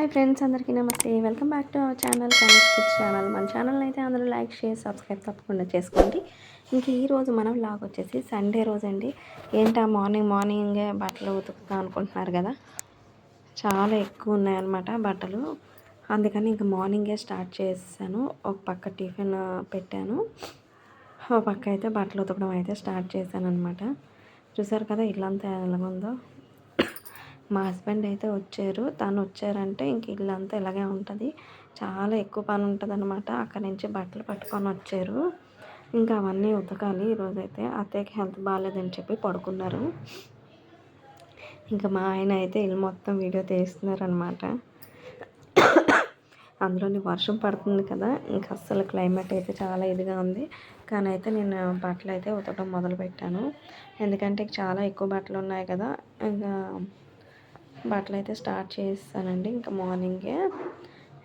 Hi friends అందరికీ నమస్తే. Welcome back to our channel connect kids channel. మన channel అయితే అందరూ లైక్ షేర్ సబ్స్క్రైబ్ తప్పకుండా చేసుకోండి. ఇంక ఈరోజు మనం లాగ్ వచ్చేసి సండే రోజు అండి ఏంటా మార్నింగ్ మార్నింగే బట్టలు ఉతుకుతాం అనుకుంటున్నారు కదా? చాలా ఎక్కువ ఉన్నాయన్నమాట బట్టలు. అందుకని ఇంక మార్నింగే స్టార్ట్ చేశాను ఒక పక్క టిఫిన్ పెట్టాను. ఒక పక్క అయితే బట్టలు ఉతకడం అయితే స్టార్ట్ చేశాను అనమాట చూసారు కదా ఇల్లంతా ఎలాగుందో? మా హస్బెండ్ అయితే వచ్చారు. తను వచ్చారంటే ఇంక ఇల్లంతా ఇలాగే ఉంటుంది. చాలా ఎక్కువ పని ఉంటుంది అనమాట అక్కడి నుంచి బట్టలు పట్టుకొని వచ్చారు. ఇంకా అవన్నీ ఉతకాలి. ఈరోజైతే అత్తయ్యకి హెల్త్ బాగాలేదని చెప్పి పడుకున్నారు. ఇంకా మా ఆయన అయితే ఇల్లు మొత్తం వీడియో తీస్తున్నారు అనమాట అందులోని వర్షం పడుతుంది కదా. ఇంకా అస్సలు క్లైమేట్ అయితే చాలా ఇదిగా ఉంది. కానీ అయితే నేను బట్టలు అయితే ఉతకడం మొదలుపెట్టాను. ఎందుకంటే చాలా ఎక్కువ బట్టలు ఉన్నాయి కదా. ఇంకా బట్టలు అయితే స్టార్ట్ చేస్తానండి. ఇంకా మార్నింగే.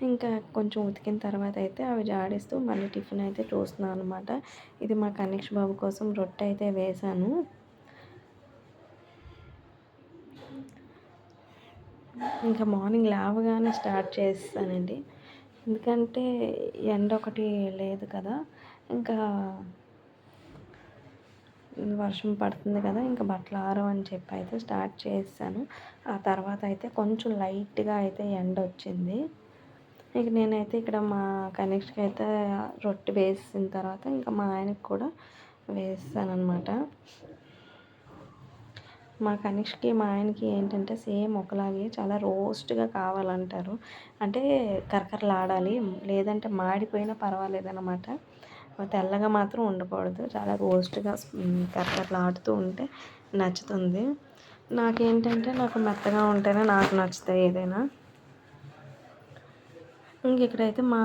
ఇంకా కొంచెం ఉతికిన తర్వాత అయితే అవి జాడిస్తూ మళ్ళీ టిఫిన్ అయితే చూస్తున్నాను అనమాట ఇది మా కనీష్ బాబు కోసం రొట్టె అయితే వేశాను. ఇంకా మార్నింగ్ లేవగానే స్టార్ట్ చేస్తానండి. ఎందుకంటే ఎండ ఒకటి లేదు కదా. ఇంకా వర్షం పడుతుంది కదా ఇంకా బట్టలు అని చెప్పి అయితే స్టార్ట్ చేశాను. ఆ తర్వాత అయితే కొంచెం లైట్గా అయితే ఎండ వచ్చింది. ఇక నేనైతే ఇక్కడ మా కనెక్ట్కి అయితే రొట్టె వేసిన తర్వాత ఇంకా మా ఆయనకి కూడా వేస్తానమాట మా కనిష్కి మా ఆయనకి ఏంటంటే సేమ్ ఒకలాగే చాలా రోస్ట్గా కావాలంటారు. అంటే కరకరలాడాలి లేదంటే మాడిపోయినా పర్వాలేదన్నమాట. తెల్లగా మాత్రం ఉండకూడదు. చాలా రోస్ట్గా కరకరలాడుతూ ఉంటే నచ్చుతుంది. నాకేంటంటే నాకు మెత్తగా ఉంటేనే నాకు నచ్చుతాయి ఏదైనా. ఇంక ఇక్కడైతే మా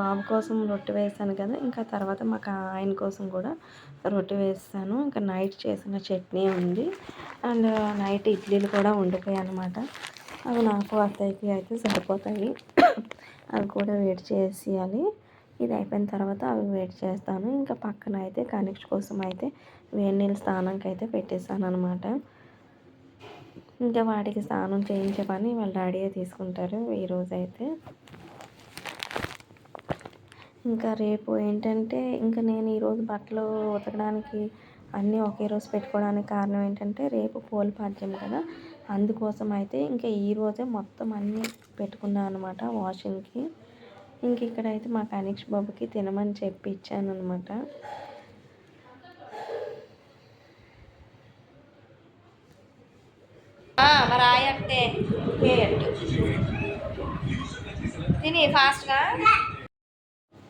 బాబు కోసం రొట్టె వేసాను కదా ఇంకా తర్వాత మాకు ఆయన కోసం కూడా రొట్టె వేస్తాను ఇంకా నైట్ చేసిన చట్నీ ఉంది. అండ్ నైట్ ఇడ్లీలు కూడా ఉండిపోయాయి అనమాట అవి నాకు అత్తయ్యకి అయితే సరిపోతాయి. అవి కూడా వేడి చేసేయాలి. ఇది అయిపోయిన తర్వాత అవి వెయిట్ చేస్తాను. ఇంకా పక్కన అయితే కనెక్ట్ కోసం అయితే వేడి నీళ్ళు స్నానంకి అయితే పెట్టేస్తాను అనమాట ఇంకా వాటికి స్నానం చేయించే పని వాళ్ళ డాడీయే తీసుకుంటారు ఈరోజు అయితే ఇంకా రేపు ఏంటంటే ఇంకా నేను ఈరోజు బట్టలు ఉతకడానికి అన్నీ ఒకే రోజు పెట్టుకోవడానికి కారణం ఏంటంటే రేపు పోల్ పాడ్యం కదా. అందుకోసం అయితే ఇంకా ఈరోజే మొత్తం అన్నీ పెట్టుకున్నాను అనమాట వాషింగ్కి. ఇంక ఇక్కడైతే మా కనీష్ బాబుకి తినమని చెప్పి ఇచ్చాను అనమాట తిని ఫాస్ట్గా?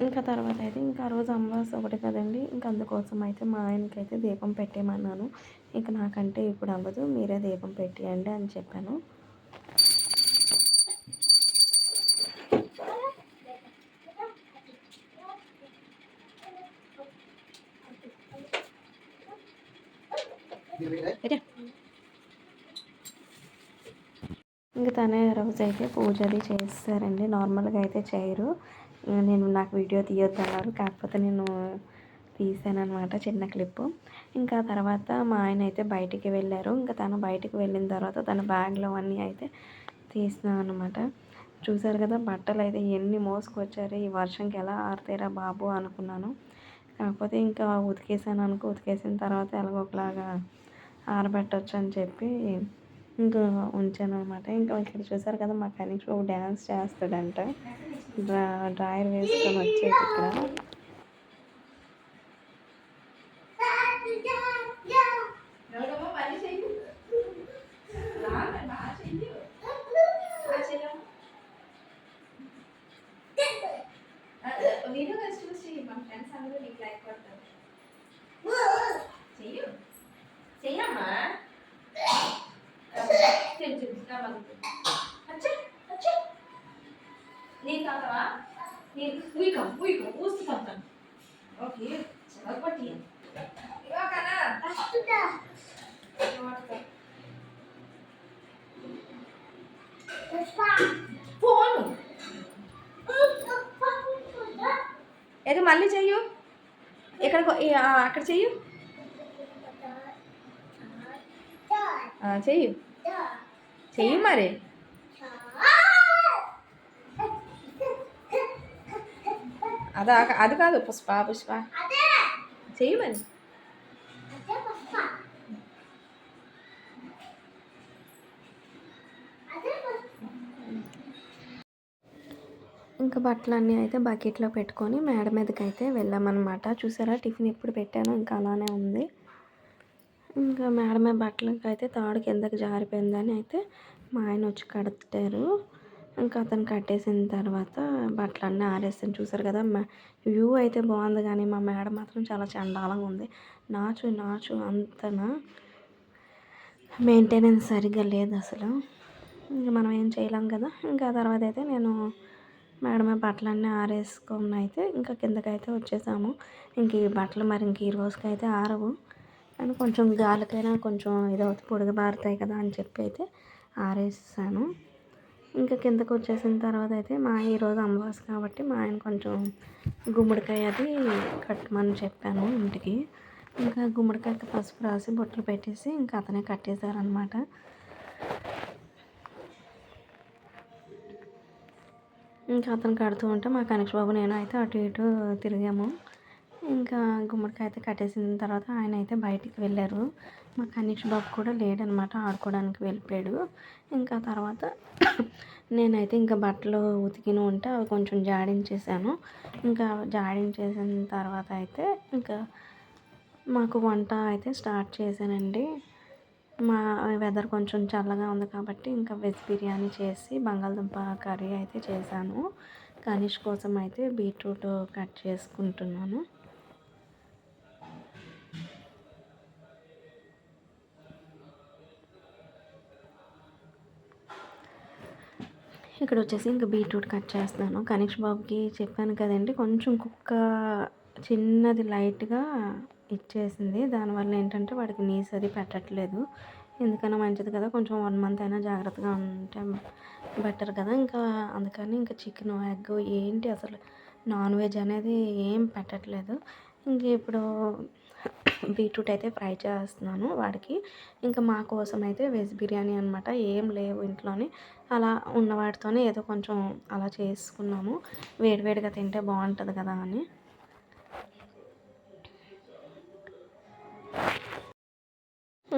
ఇంకా తర్వాత అయితే ఇంకా రోజు అమ్మవాస ఒకటి కదండి. ఇంకా అందుకోసం అయితే మా ఆయనకి అయితే దీపం పెట్టేయమన్నాను. ఇంకా నాకంటే ఇప్పుడు అవ్వదు మీరే దీపం పెట్టేయండి అని చెప్పాను. ఇంకా తనే రోజు అయితే పూజ అది చేస్తారండి. నార్మల్గా అయితే చేయరు. నేను నాకు వీడియో తీయొద్దు అన్నారు కాకపోతే నేను తీసాను అనమాట చిన్న క్లిప్. ఇంకా తర్వాత మా ఆయన అయితే బయటికి వెళ్ళారు. ఇంకా తను బయటికి వెళ్ళిన తర్వాత తన బ్యాగ్లో అన్నీ అయితే తీసినాం అనమాట చూసారు కదా బట్టలు అయితే ఎన్ని మోసుకొచ్చారు. ఈ వర్షంకి ఎలా ఆరుతారా బాబు అనుకున్నాను. కాకపోతే ఇంకా ఉతికేసాను అనుకో ఉతికేసిన తర్వాత ఎలాగోకలాగా ఆరబెట్టచ్చు అని చెప్పి ఇంకా ఉంచాను అనమాట ఇంకా ఇక్కడ చూసారు కదా మా కనీష్ బాబు డ్యాన్స్ చేస్తాడంట. డ్రా డ్రాయర్ వేసుకొని వచ్చేది ఇక్కడ వీడియో చూసి మా ఫ్రెండ్స్ అందరూ నీకు లైక్ కొడతారు చెయ్యు చెయ్యమ్మా చెంచు అచ్చా అచ్చా నేను తాతవా నేను ఊయికం ఊయికం ఊసి తాతాను ఓకే చాలా పట్టి ఇవ్వకనా ఫోను ఏదో మళ్ళీ చెయ్యు ఎక్కడ అక్కడ చెయ్యు చెయ్యు చెయ్యి మరి. అదా అది కాదు పుష్ప పుష్ప. చెయ్యి మరి. ఇంకా బట్టలన్నీ అయితే బకెట్లో పెట్టుకొని మేడ మీదకి అయితే వెళ్ళామన్నమాట. చూసారా టిఫిన్ ఎప్పుడు పెట్టానో ఇంకా అలానే ఉంది. ఇంకా మేడమే బట్టలకి అయితే తాడు కిందకి జారిపోయిందని అయితే మా ఆయన వచ్చి కడతారు. ఇంకా అతను కట్టేసిన తర్వాత బట్టలన్నీ ఆరేస్తాను చూసారు కదా వ్యూ అయితే బాగుంది కానీ మా మేడ మాత్రం చాలా చండాలంగా ఉంది. నాచు నాచు అంతనా మెయింటెనెన్స్ సరిగ్గా లేదు అసలు. ఇంకా మనం ఏం చేయలేం కదా. ఇంకా తర్వాత అయితే నేను మేడమే బట్టలన్నీ ఆరేసుకొని అయితే ఇంకా కిందకైతే వచ్చేసాము. ఇంక ఈ బట్టలు మరి ఇంక ఈ రోజుకి అయితే ఆరవు. కానీ కొంచెం గాలికైనా కొంచెం ఇదవుతుంది పొడిగా బారుతాయి కదా అని చెప్పి అయితే ఆరేసాను ఇంకా కిందకు వచ్చేసిన తర్వాత అయితే మా ఈరోజు అమావాస కాబట్టి మా ఆయన కొంచెం గుమ్మడికాయ అది కట్టమని చెప్పాను ఇంటికి. ఇంకా గుమ్మడికాయకి పసుపు రాసి బొట్టలు పెట్టేసి ఇంకా అతనే కట్టేశారనమాట ఇంకా అతను కడుతూ ఉంటే మా కనీష్ బాబు నేను అయితే అటు ఇటు తిరిగాము. ఇంకా గుమ్మడికాయ అయితే కట్టేసిన తర్వాత ఆయన అయితే బయటికి వెళ్ళారు. మా కనీష్ బాబు కూడా లేడనమాట ఆడుకోవడానికి వెళ్ళిపోయాడు. ఇంకా తర్వాత నేనైతే ఇంకా బట్టలు ఉతికిన ఉంటే అవి కొంచెం జాడించేసాను ఇంకా జాడించేసిన తర్వాత అయితే ఇంకా మాకు వంట అయితే స్టార్ట్ చేశానండి. మా వెదర్ కొంచెం చల్లగా ఉంది కాబట్టి ఇంకా వెజ్ బిర్యానీ చేసి బంగాళదుంప కర్రీ అయితే చేశాను. కనీష్ కోసం అయితే బీట్రూట్ కట్ చేసుకుంటున్నాను. ఇక్కడ వచ్చేసి ఇంకా బీట్రూట్ కట్ చేస్తాను కనీష్ బాబుకి చెప్పాను కదండి కొంచెం కుక్క చిన్నది లైట్గా ఇచ్చేసింది. దానివల్ల ఏంటంటే వాడికి నీస్ అది పెట్టట్లేదు. ఎందుకన్నా మంచిది కదా కొంచెం వన్ మంత్ అయినా జాగ్రత్తగా ఉంటే బెటర్ కదా. ఇంకా అందుకని ఇంకా చికెన్ ఎగ్ ఏంటి అసలు నాన్ వెజ్ అనేది ఏం పెట్టట్లేదు. ఇంక ఇప్పుడు బీట్రూట్ అయితే ఫ్రై చేస్తున్నాను వాడికి. ఇంకా మా కోసం అయితే వెజ్ బిర్యానీ అనమాట ఏం లేవు ఇంట్లోనే. అలా ఉన్న వాటితోనే ఏదో కొంచెం అలా చేసుకున్నాము. వేడివేడిగా తింటే బాగుంటుంది కదా అని.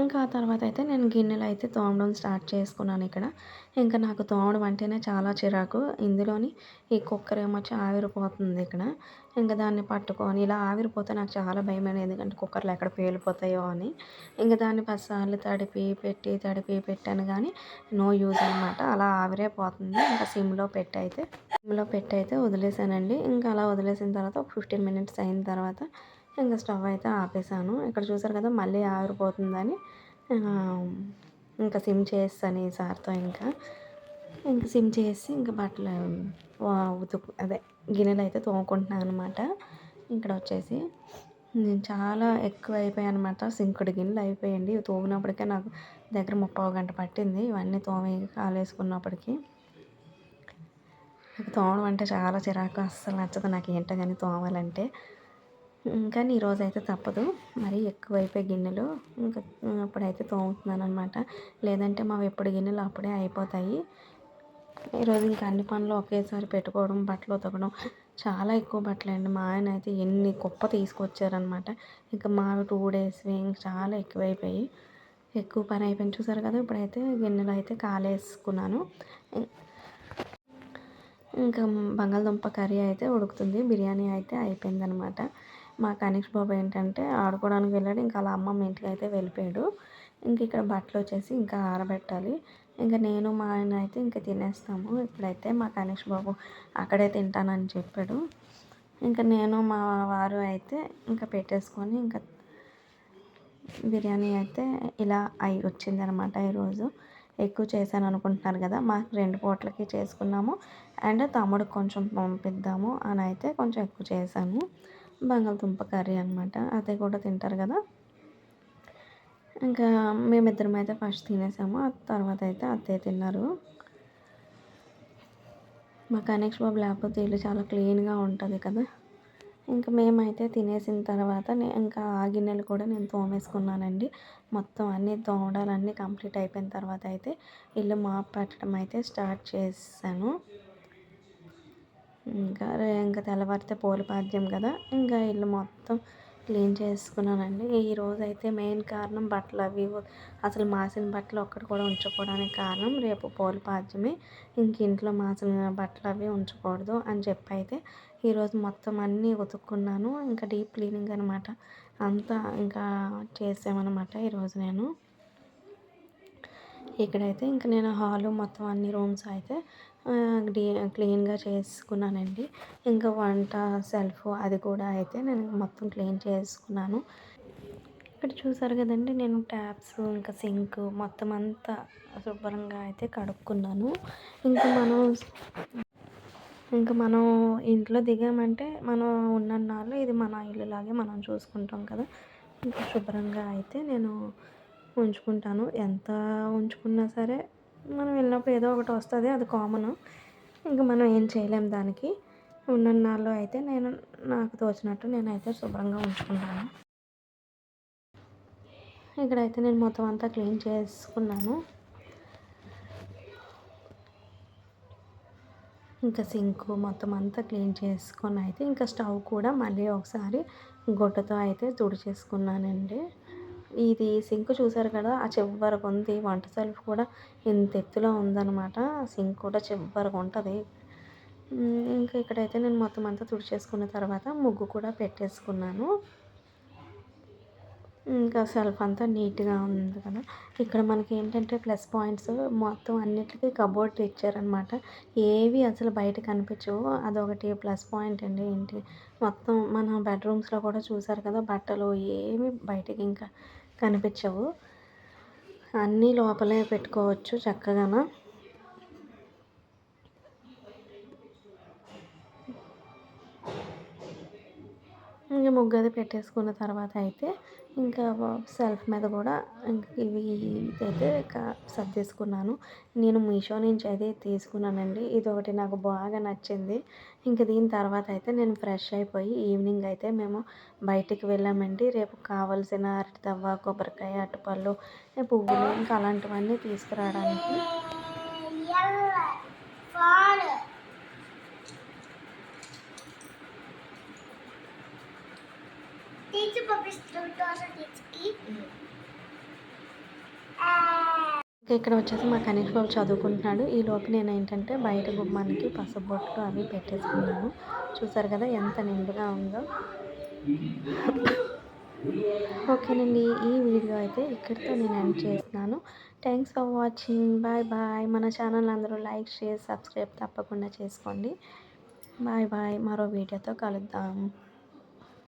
ఇంకా ఆ తర్వాత అయితే నేను గిన్నెలు అయితే తోమడం స్టార్ట్ చేసుకున్నాను ఇక్కడ. ఇంకా నాకు తోమడం అంటేనే చాలా చిరాకు. ఇందులోని ఈ కుక్కర్ ఏమొచ్చి ఆవిరిపోతుంది ఇక్కడ. ఇంకా దాన్ని పట్టుకొని ఇలా ఆవిరిపోతే నాకు చాలా భయం అనేది ఎందుకంటే కుక్కర్లు ఎక్కడ పేలిపోతాయో అని. ఇంకా దాన్ని పదిసార్లు తడిపి పెట్టి తడిపి పెట్టాను కానీ నో యూజ్ అనమాట అలా ఆవిరే పోతుంది. ఇంకా సిమ్లో పెట్టి అయితే సిమ్లో పెట్టి అయితే వదిలేసానండి. ఇంకా అలా వదిలేసిన తర్వాత ఒక ఫిఫ్టీన్ మినిట్స్ అయిన తర్వాత ఇంకా స్టవ్ అయితే ఆపేసాను. ఇక్కడ చూసారు కదా మళ్ళీ ఆరిపోతుందని. ఇంకా సిమ్ చేస్తాను ఈసారితో ఇంకా. ఇంకా సిమ్ చేసి ఇంకా బట్టలు ఉతుకు అదే గిన్నెలు అయితే తోముకుంటున్నాను అనమాట ఇక్కడ వచ్చేసి నేను చాలా ఎక్కువ అయిపోయాయి అనమాట సింకుడు గిన్నెలు అయిపోయండి తోమినప్పటికే నాకు దగ్గర ముప్పై గంట పట్టింది. ఇవన్నీ తోమి కాలేసుకున్నప్పటికీ. తోమడం అంటే చాలా చిరాకు. అస్సలు నచ్చదు నాకు ఏంటో కానీ తోమాలంటే. కానీ ఈరోజు అయితే తప్పదు. మరీ ఎక్కువైపోయి గిన్నెలు ఇంకా అప్పుడైతే తోముతున్నాను అనమాట లేదంటే మావి ఎప్పుడు గిన్నెలు అప్పుడే అయిపోతాయి. ఈరోజు ఇంకా అన్ని పనులు ఒకేసారి పెట్టుకోవడం బట్టలు ఉతకడం చాలా ఎక్కువ బట్టలు అండి. మా ఆయన అయితే ఎన్ని కుప్ప తీసుకొచ్చారనమాట ఇంకా మావి టూ డేస్ ఇంకా చాలా ఎక్కువైపోయి ఎక్కువ పని అయిపోయింది. చూసారు కదా ఇప్పుడైతే గిన్నెలు అయితే కాలేసుకున్నాను. ఇంకా బంగాళదుంప కర్రీ అయితే ఉడుకుతుంది. బిర్యానీ అయితే అయిపోయిందనమాట మా కనీష్ బాబు ఏంటంటే ఆడుకోవడానికి వెళ్ళాడు. ఇంకా అలా అమ్మమ్మ ఇంటికి అయితే వెళ్ళిపోయాడు. ఇంక ఇక్కడ బట్టలు వచ్చేసి ఇంకా ఆరబెట్టాలి. ఇంకా నేను మా ఆయన అయితే ఇంకా తినేస్తాము. ఇప్పుడైతే మా కనీష్ బాబు అక్కడే తింటానని చెప్పాడు. ఇంకా నేను మా వారు అయితే ఇంకా పెట్టేసుకొని ఇంకా బిర్యానీ అయితే ఇలా అయి వచ్చిందనమాట ఈరోజు. ఎక్కువ చేశాను అనుకుంటున్నారు కదా మాకు రెండు పూటలకి చేసుకున్నాము. అండ్ తమ్ముడికి కొంచెం పంపిద్దాము అని అయితే కొంచెం ఎక్కువ చేశాను. బంగాళదుంప కర్రీ అనమాట అది కూడా తింటారు కదా. ఇంకా మేమిద్దరం అయితే ఫస్ట్ తినేసాము. ఆ తర్వాత అయితే అత్తయ్య తిన్నారు. మా కనెక్షన్ బాబు లేకపోతే ఇల్లు చాలా క్లీన్గా ఉంటుంది కదా. ఇంకా మేమైతే తినేసిన తర్వాత ఇంకా ఆ గిన్నెలు కూడా నేను తోమేసుకున్నానండి. మొత్తం అన్నీ తోమడాలన్నీ కంప్లీట్ అయిపోయిన తర్వాత అయితే ఇల్లు మాప్ పెట్టడం అయితే స్టార్ట్ చేశాను. ఇంకా ఇంకా తెల్లవారితే పోలిపాద్యం కదా. ఇంకా ఇల్లు మొత్తం క్లీన్ చేసుకున్నానండి. ఈ రోజు అయితే మెయిన్ కారణం బట్టలు అవి అసలు మాసిన బట్టలు ఒక్కటి కూడా ఉంచకపోవడానికి కారణం రేపు పోలిపాద్యమే ఇంక ఇంట్లో మాసిన బట్టలు అవి ఉంచకూడదు అని చెప్పి అయితే ఈరోజు మొత్తం అన్నీ ఉతుక్కున్నాను. ఇంకా డీప్ క్లీనింగ్ అనమాట అంతా ఇంకా చేసామన్నమాట ఈరోజు నేను. ఇక్కడైతే ఇంకా నేను హాలు మొత్తం అన్ని రూమ్స్ అయితే క్లీన్గా చేసుకున్నానండి. ఇంకా వంట సెల్ఫ్ అది కూడా అయితే నేను మొత్తం క్లీన్ చేసుకున్నాను. ఇక్కడ చూసారు కదండి నేను ట్యాప్స్ ఇంకా సింక్ మొత్తం అంతా శుభ్రంగా అయితే కడుక్కున్నాను. ఇంకా మనం ఇంకా మనం ఇంట్లో దిగామంటే మనం ఉన్నన్నాళ్ళు ఇది మన ఇల్లులాగే మనం చూసుకుంటాం కదా. ఇంకా శుభ్రంగా అయితే నేను ఉంచుకుంటాను. ఎంత ఉంచుకున్నా సరే మనం వెళ్ళినప్పుడు ఏదో ఒకటి వస్తుంది అది కామన్ ఇంకా మనం ఏం చేయలేం దానికి. ఉన్న నాళ్ళు అయితే నేను నాకు తోచినట్టు నేనైతే శుభ్రంగా ఉంచుకుంటాను. ఇక్కడైతే నేను మొత్తం అంతా క్లీన్ చేసుకున్నాను. ఇంకా సింక్ మొత్తం అంతా క్లీన్ చేసుకొని అయితే ఇంకా స్టవ్ కూడా మళ్ళీ ఒకసారి గొట్టతో అయితే తుడిచేసుకున్నానండి. ఇది సింక్ చూసారు కదా ఆ చివరకు ఉంది. వంట సెల్ఫ్ కూడా ఇంత ఎత్తులో ఉందన్నమాట. సింక్ కూడా చివరకు ఉంటుంది. ఇంకా ఇక్కడైతే నేను మొత్తం అంతా తుడిచేసుకున్న తర్వాత ముగ్గు కూడా పెట్టేసుకున్నాను. ఇంకా సెల్ఫ్ అంతా నీట్గా ఉంది కదా. ఇక్కడ మనకి ఏంటంటే ప్లస్ పాయింట్స్ మొత్తం అన్నిటికీ కబోర్డ్ ఇచ్చారనమాట ఏవి అసలు బయట కనిపించవు. అదొకటి ప్లస్ పాయింట్ అండి ఏంటి? మొత్తం మన బెడ్రూమ్స్లో కూడా చూసారు కదా బట్టలు ఏమి బయటకి ఇంకా కనిపించవు. అన్నీ లోపలే పెట్టుకోవచ్చు చక్కగాను. ఇంకా ముగ్గు అది పెట్టేసుకున్న తర్వాత అయితే ఇంకా సెల్ఫ్ మీద కూడా ఇవి అయితే సర్దేసుకున్నాను నేను మీషో నుంచి అయితే తీసుకున్నానండి. ఇది ఒకటి నాకు బాగా నచ్చింది. ఇంకా దీని తర్వాత అయితే నేను ఫ్రెష్ అయిపోయి ఈవినింగ్ అయితే మేము బయటికి వెళ్ళామండి. రేపు కావాల్సిన అరటి తవ్వ కొబ్బరికాయ అరటిపళ్ళు పువ్వులు ఇంకా అలాంటివన్నీ తీసుకురావడానికి. Teacher పంపిస్తుంది ఇక్కడ వచ్చేసి మా కనీష్ బాబు చదువుకుంటున్నాడు. ఈ లోపు నేను ఏంటంటే బయట గుమ్మానికి పసుపు బొట్లు అవి పెట్టేసుకున్నాను. చూసారు కదా ఎంత నిండుగా ఉందో. ఓకేనండి ఈ వీడియో అయితే ఇక్కడితో నేను ఎండ్ చేస్తున్నాను. Thanks for watching bye bye మన ఛానల్ అందరూ లైక్ షేర్ సబ్స్క్రైబ్ తప్పకుండా చేసుకోండి. బాయ్ బాయ్ మరో వీడియోతో కలుద్దాం.